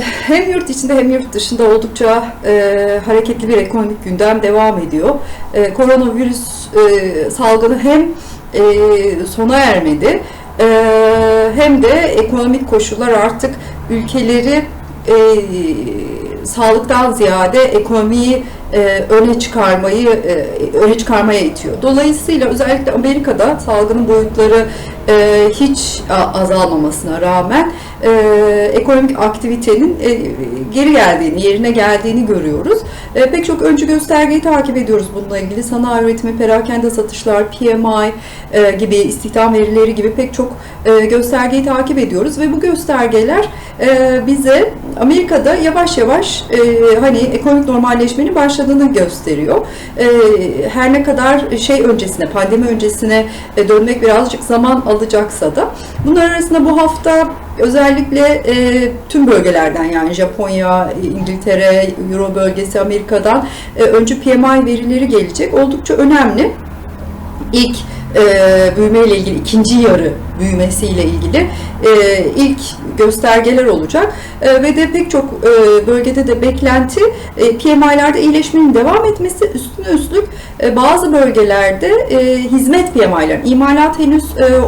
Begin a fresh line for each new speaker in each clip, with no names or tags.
hem yurt içinde hem yurt dışında oldukça e, hareketli bir ekonomik gündem devam ediyor. E, koronavirüs e, salgını hem e, sona ermedi e, hem de ekonomik koşullar artık ülkeleri e, sağlıktan ziyade ekonomiyi e, öne çıkarmayı e, öne çıkarmaya itiyor. Dolayısıyla özellikle Amerika'da salgının boyutları e, hiç azalmamasına rağmen e, ekonomik aktivitenin e, geri geldiğini, yerine geldiğini görüyoruz. E, pek çok öncü göstergeyi takip ediyoruz bununla ilgili. Sanayi üretimi, perakende satışlar, PMI e, gibi, istihdam verileri gibi pek çok e, göstergeyi takip ediyoruz ve bu göstergeler e, bize Amerika'da yavaş yavaş e, hani ekonomik normalleşmenin başladığını gösteriyor. E, her ne kadar şey öncesine, pandemi öncesine e, dönmek birazcık zaman alacaksa da bunlar arasında bu hafta özellikle e, tüm bölgelerden yani Japonya, İngiltere, Euro bölgesi, Amerika'dan e, öncü PMI verileri gelecek. Oldukça önemli. İlk e, büyümeyle ilgili ikinci yarı büyümesiyle ilgili e, ilk göstergeler olacak. E, ve de pek çok e, bölgede de beklenti e, iyileşmenin devam etmesi üstüne üstlük bazı bölgelerde hizmet PMI'lerin imalat henüz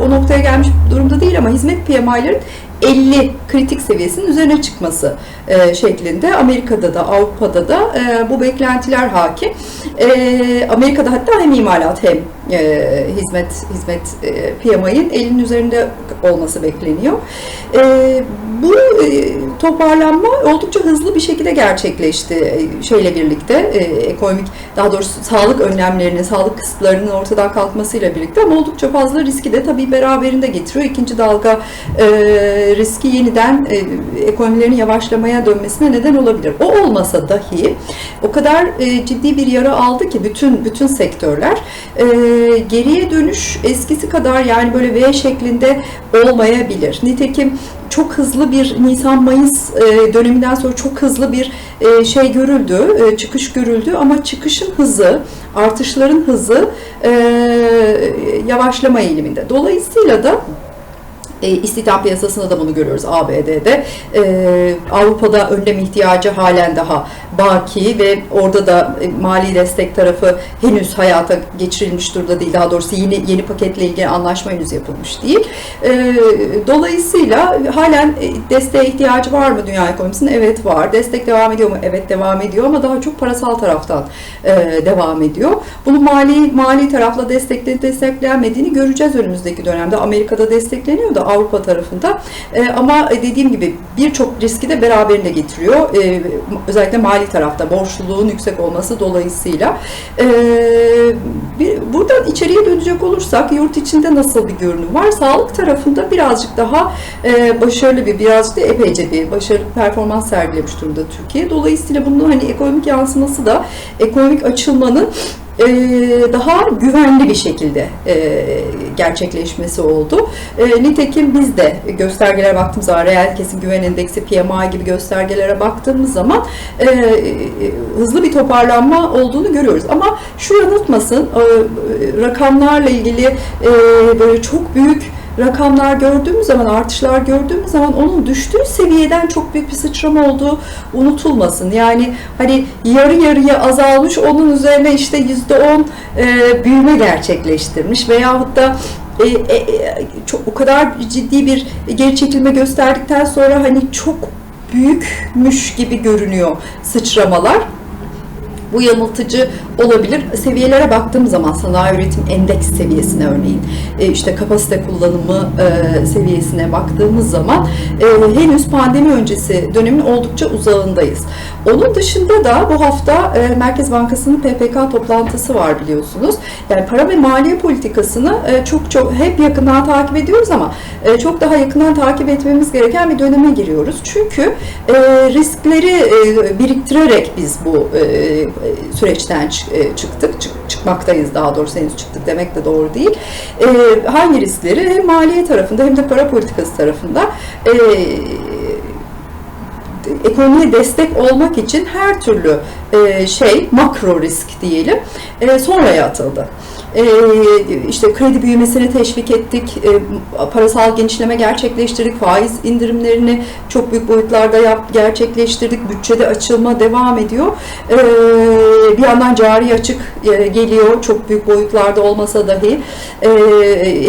o noktaya gelmiş durumda değil ama hizmet PMI'lerin 50 kritik seviyesinin üzerine çıkması e, şeklinde Amerika'da da Avrupa'da da e, bu beklentiler hakim. E, Amerika'da hatta hem imalat hem e, hizmet hizmet e, PMI'nin 50'nin üzerinde olması bekleniyor. E, bu e, toparlanma oldukça hızlı bir şekilde gerçekleşti e, şeyle birlikte e, ekonomik daha doğrusu sağlık önlemlerinin, sağlık kısıtlarının ortadan kalkmasıyla birlikte ama oldukça fazla riski de tabii beraberinde getiriyor. İkinci dalga e, riski yeniden e, ekonomilerin yavaşlamaya dönmesine neden olabilir. O olmasa dahi o kadar e, ciddi bir yara aldı ki bütün bütün sektörler e, geriye dönüş eskisi kadar yani böyle V şeklinde olmayabilir. Nitekim çok hızlı bir Nisan-Mayıs döneminden sonra çok hızlı bir şey görüldü, çıkış görüldü ama çıkışın hızı, artışların hızı yavaşlama eğiliminde. Dolayısıyla da e, istihdam piyasasında da bunu görüyoruz ABD'de. E, Avrupa'da önlem ihtiyacı halen daha baki ve orada da e, mali destek tarafı henüz hayata geçirilmiş durumda değil. Daha doğrusu yeni yeni paketle ilgili anlaşma henüz yapılmış değil. E, dolayısıyla halen e, desteğe ihtiyacı var mı dünya ekonomisinin? Evet var. Destek devam ediyor mu? Evet devam ediyor ama daha çok parasal taraftan e, devam ediyor. Bunu mali mali tarafla desteklenip desteklenmediğini göreceğiz önümüzdeki dönemde. Amerika'da destekleniyor da Avrupa tarafında. E, ama dediğim gibi birçok riski de beraberinde getiriyor. E, özellikle mali tarafta borçluluğun yüksek olması dolayısıyla. E, bir, buradan içeriye dönecek olursak yurt içinde nasıl bir görünüm var? Sağlık tarafında birazcık daha e, başarılı bir, birazcık da epeyce bir başarılı performans sergilemiş durumda Türkiye. Dolayısıyla bunun hani ekonomik yansıması da ekonomik açılmanın e, daha güvenli bir şekilde e, gerçekleşmesi oldu. E, nitekim biz de göstergelere baktığımız zaman, reel kesim güven endeksi, PMI gibi göstergelere baktığımız zaman hızlı bir toparlanma olduğunu görüyoruz. Ama şu yanıltmasın, rakamlarla ilgili böyle çok büyük rakamlar gördüğümüz zaman, artışlar gördüğümüz zaman onun düştüğü seviyeden çok büyük bir sıçrama olduğu unutulmasın. Yani hani yarı yarıya azalmış, onun üzerine işte yüzde on e, büyüme gerçekleştirmiş veyahut da e, e, e, çok o kadar ciddi bir geri çekilme gösterdikten sonra hani çok büyükmüş gibi görünüyor sıçramalar. Bu yanıltıcı olabilir. Seviyelere baktığım zaman sanayi üretim endeks seviyesine örneğin e, işte kapasite kullanımı e, seviyesine baktığımız zaman e, henüz pandemi öncesi dönemin oldukça uzağındayız. Onun dışında da bu hafta Merkez Bankası'nın PPK toplantısı var biliyorsunuz. Yani para ve maliye politikasını çok çok hep yakından takip ediyoruz ama çok daha yakından takip etmemiz gereken bir döneme giriyoruz. Çünkü riskleri biriktirerek biz bu süreçten e, çıktık, çık, çıkmaktayız daha doğrusu henüz çıktık demek de doğru değil. E, hangi riskleri? Hem maliye tarafında hem de para politikası tarafında. E, ekonomiye destek olmak için her türlü e, şey makro risk diyelim e, sonraya atıldı. E, işte kredi büyümesini teşvik ettik, e, parasal genişleme gerçekleştirdik, faiz indirimlerini çok büyük boyutlarda yap, gerçekleştirdik, bütçede açılma devam ediyor. Bir yandan cari açık geliyor, çok büyük boyutlarda olmasa dahi.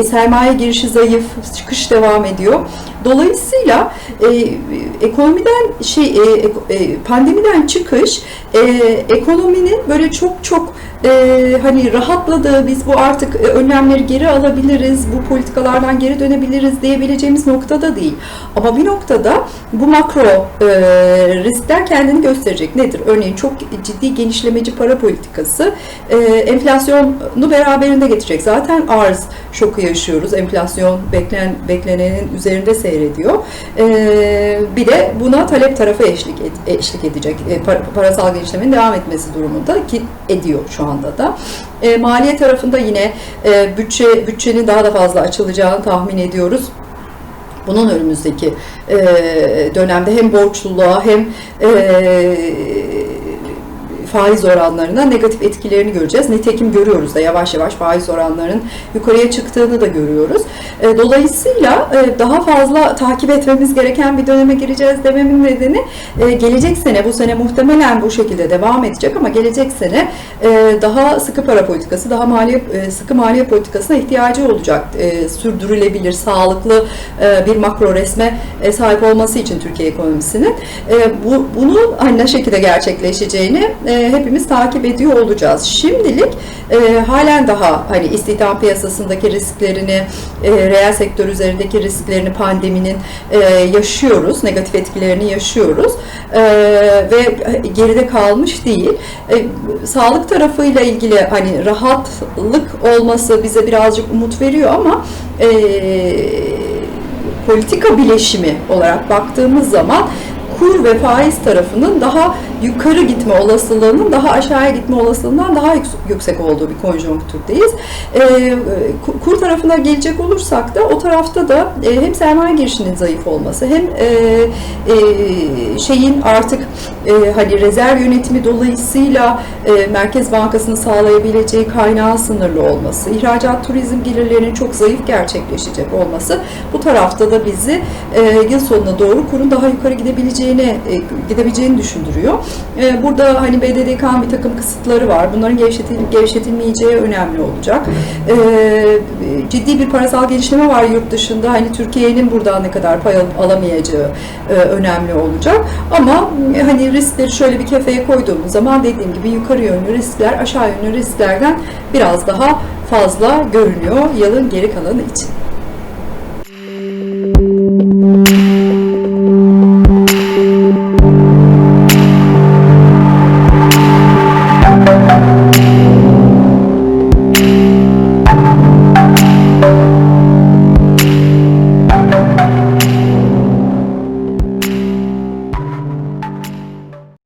Sermaye girişi zayıf, çıkış devam ediyor. Dolayısıyla e, ekonomiden şey e, e, pandemiden çıkış e, ekonominin böyle çok çok e, hani rahatladığı biz bu artık e, önlemleri geri alabiliriz, bu politikalardan geri dönebiliriz diyebileceğimiz noktada değil. Ama bir noktada bu makro e, riskler kendini gösterecek. Nedir? Örneğin çok ciddi genişlemeci para politikası e, enflasyonu beraberinde getirecek. Zaten arz şoku yaşıyoruz. Enflasyon beklen, beklenenin üzerinde seyrediyor. E, bir de buna talep tarafı eşlik, ed, eşlik edecek. E, par, parasal genişlemenin devam etmesi durumunda ki ediyor şu anda da. E, maliye tarafında yine e, bütçe bütçenin daha da fazla açılacağını tahmin ediyoruz bunun önümüzdeki e, dönemde hem borçluluğa hem e, faiz oranlarına negatif etkilerini göreceğiz. Nitekim görüyoruz da yavaş yavaş faiz oranlarının yukarıya çıktığını da görüyoruz. E, dolayısıyla e, daha fazla takip etmemiz gereken bir döneme gireceğiz dememin nedeni e, gelecek sene bu sene muhtemelen bu şekilde devam edecek ama gelecek sene daha sıkı para politikası, daha maliye sıkı maliye politikasına ihtiyacı olacak. Sürdürülebilir, sağlıklı bir makro resme sahip olması için Türkiye ekonomisinin. Bu, bunu hani ne şekilde gerçekleşeceğini hepimiz takip ediyor olacağız. Şimdilik e, halen daha hani istihdam piyasasındaki risklerini, e, reel sektör üzerindeki risklerini pandeminin e, yaşıyoruz, negatif etkilerini yaşıyoruz e, ve geride kalmış değil. E, sağlık tarafıyla ilgili hani rahatlık olması bize birazcık umut veriyor ama e, politika bileşimi olarak baktığımız zaman kur ve faiz tarafının daha yukarı gitme olasılığının daha aşağıya gitme olasılığından daha yüksek olduğu bir konjonktürdeyiz. E, kur tarafına gelecek olursak da o tarafta da e, hem sermaye girişinin zayıf olması hem e, e, şeyin artık e, hani rezerv yönetimi dolayısıyla e, Merkez Bankası'nın sağlayabileceği kaynağın sınırlı olması, ihracat turizm gelirlerinin çok zayıf gerçekleşecek olması bu tarafta da bizi e, yıl sonuna doğru kurun daha yukarı gidebileceğini e, gidebileceğini düşündürüyor. E, burada hani BDDK'nın bir takım kısıtları var. Bunların gevşetil, gevşetilmeyeceği önemli olacak. E, ciddi bir parasal gelişme var yurt dışında. Hani Türkiye'nin buradan ne kadar pay alamayacağı önemli olacak. Ama hani riskleri şöyle bir kefeye koyduğumuz zaman dediğim gibi yukarı yönlü riskler aşağı yönlü risklerden biraz daha fazla görünüyor yılın geri kalanı için.